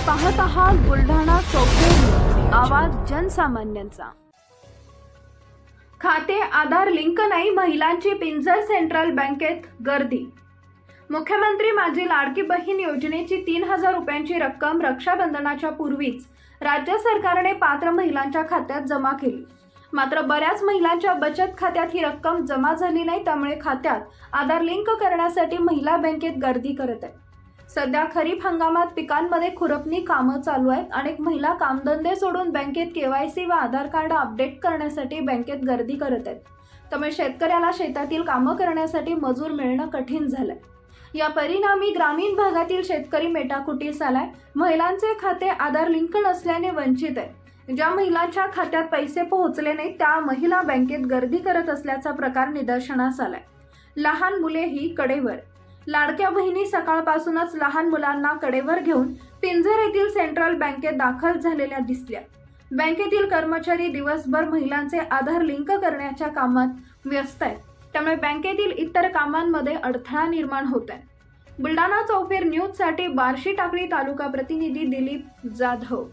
पाहत आहात बुलढाणा चौफेर आवाज जनसामान्यांचा. खाते आधार लिंक नाही महिलांची पिंजर सेंट्रल बँकेत गर्दी. मुख्यमंत्री माझी लाडकी बहीण योजनेची तीन हजार रुपयांची रक्कम रक्षाबंधनाच्या पूर्वीच राज्य सरकारने पात्र महिलांच्या खात्यात जमा केली. मात्र बऱ्याच महिलांच्या बचत खात्यात ही रक्कम जमा झाली नाही त्यामुळे खात्यात आधार लिंक करण्यासाठी महिला बँकेत गर्दी करत आहे सध्या खरीप हंगामात पिकांमध्ये खुरपणी कामं चालू आहेत. अनेक महिला कामधंदे सोडून बँकेत केवायसी व आधार कार्ड अपडेट करण्यासाठी बँकेत गर्दी करत आहेत. त्यामुळे शेतकऱ्याला शेतातील कामं करण्यासाठी मजूर मिळणं कठीण झालंय. या परिणामी ग्रामीण भागातील शेतकरी मेटाकुटीस आलाय. महिलांचे खाते आधार लिंक नसल्याने वंचित आहे ज्या महिलांच्या खात्यात पैसे पोहोचले नाहीत त्या महिला बँकेत गर्दी करत असल्याचा प्रकार निदर्शनास आलाय. लहान मुलेही कडेवर. लाडक्या बहिणी सकाळपासूनच लहान मुलांना कडेवर घेऊन पिंजर येथील सेंट्रल बँकेत दाखल झालेल्या दिसल्या. बँकेतील कर्मचारी दिवसभर महिलांचे आधार लिंक करण्याच्या कामात व्यस्त आहेत. त्यामुळे बँकेतील इतर कामांमध्ये अडथळा निर्माण होत आहे. बुलढाणा चौफेर न्यूजसाठी बार्शी टाकळी तालुका प्रतिनिधी दिलीप जाधव.